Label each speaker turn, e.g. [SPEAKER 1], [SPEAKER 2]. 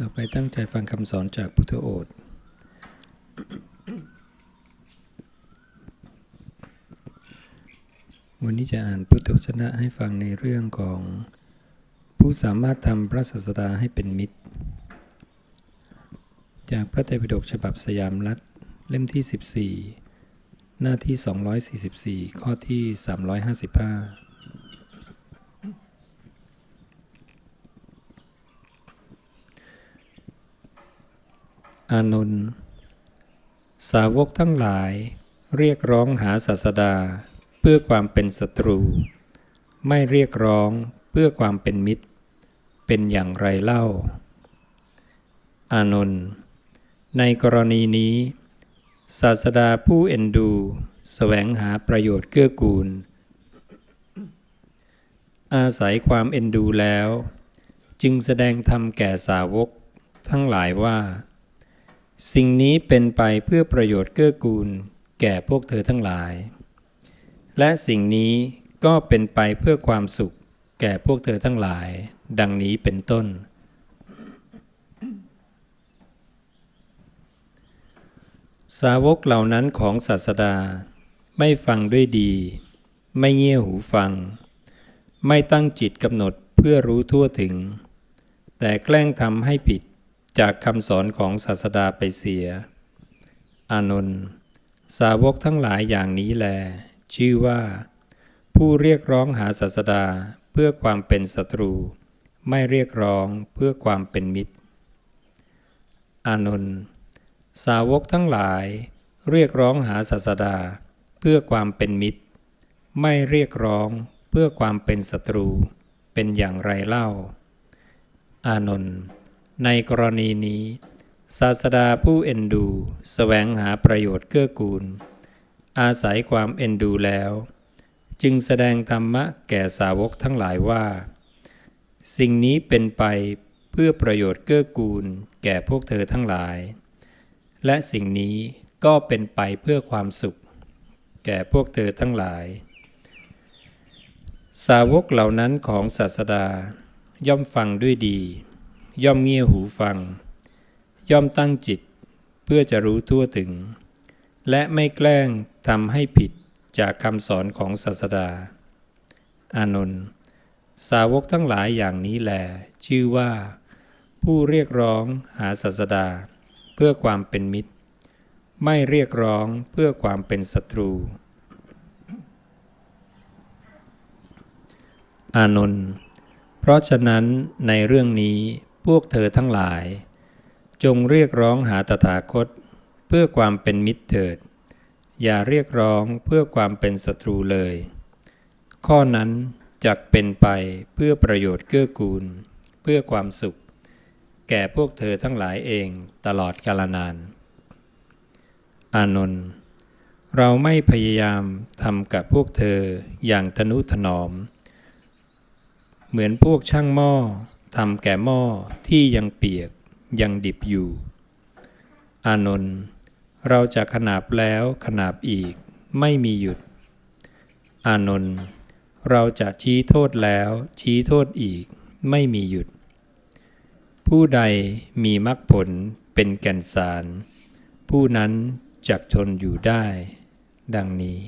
[SPEAKER 1] ต่อไปตั้งใจฟังคำสอนจากพุทธโอษฐ์วันนี้จะอ่านพุทธวจนะให้ฟังในเรื่องของผู้สามารถทำพระศาสดาให้เป็นมิตร จากพระไตรปิฎกฉบับสยามรัฐเล่มที่ 14 หน้าที่ 244 ข้อที่ 355 อานนท์สาวกทั้งหลายเรียกร้องหาศาสดาเพื่อความเป็นศัตรู ไม่เรียกร้องเพื่อความเป็นมิตร เป็นอย่างไรเล่า อานนท์ในกรณีนี้ ศาสดาผู้เอ็นดูสแสวงหาประโยชน์เกื้อกูล อาศัยความเอ็นดูแล้ว จึงแสดงธรรมแก่สาวกทั้งหลายว่า สิ่งนี้เป็นไปเพื่อประโยชน์เกื้อกูล แก่พวกเธอทั้งหลาย และสิ่งนี้ก็เป็นไปเพื่อความสุข แก่พวกเธอทั้งหลาย ดังนี้เป็นต้น สาวกเหล่านั้นของศาสดา ไม่ฟังด้วยดี ไม่เงี่ยหูฟัง ไม่ตั้งจิตกำหนดเพื่อรู้ทั่วถึง แต่แกล้งทำให้ผิด จากคำสอนของศาสดาไปเสีย อานนท์สาวกทั้งหลายอย่างนี้แล ชื่อว่า ผู้เรียกร้องหาศาสดาเพื่อความเป็นศัตรู ไม่เรียกร้องเพื่อความเป็นมิตร อานนท์สาวกทั้งหลาย เรียกร้องหาศาสดา เพื่อความเป็นมิตร ไม่เรียกร้องเพื่อความเป็นศัตรู เป็นอย่างไรเล่า อานนท์ ในกรณีนี้ ศาสดาผู้เอ็นดูสแสวงหาประโยชน์เกื้อกูล อาศัยความเอ็นดูแล้ว จึงแสดงธรรมะแก่สาวกทั้งหลายว่า สิ่งนี้เป็นไปเพื่อประโยชน์เกื้อกูลแก่พวกเธอทั้งหลาย และสิ่งนี้ก็เป็นไปเพื่อความสุข แก่พวกเธอทั้งหลาย สาวกเหล่านั้นของศาสดาย่อมฟังด้วยดี ย่อมเงี่ยหูฟัง ย่อมตั้งจิต เพื่อจะรู้ทั่วถึง และไม่แกล้งทำให้ผิดจากคำสอนของศาสดา อานนท์สาวกทั้งหลายอย่างนี้แหลชื่อว่า ผู้เรียกร้องหาศาสดา เพื่อความเป็นมิตร ไม่เรียกร้องเพื่อความเป็นศัตรู อานนท์เพราะฉะนั้นในเรื่องนี้ พวกเธอทั้งหลาย จงเรียกร้องหาตถาคต เพื่อความเป็นมิตรเถิด อย่าเรียกร้องเพื่อความเป็นศัตรูเลย ข้อนั้นจักเป็นไปเพื่อประโยชน์เกื้อกูล เพื่อความสุข แก่พวกเธอทั้งหลายเองตลอดกาลนาน อานนท์เราไม่พยายามทำกับพวกเธออย่างทนุถนอม เหมือนพวกช่างหม้อ ทำแก่หม้อที่ยังเปียกยังดิบอยู่ อานนท์เราจะขนาบแล้วขนาบอีกไม่มีหยุด อานนท์เราจะชี้โทษแล้วชี้โทษอีกไม่มีหยุด ผู้ใดมีมรรคผลเป็นแก่นสาร ผู้นั้นจักทนอยู่ได้ ดังนี้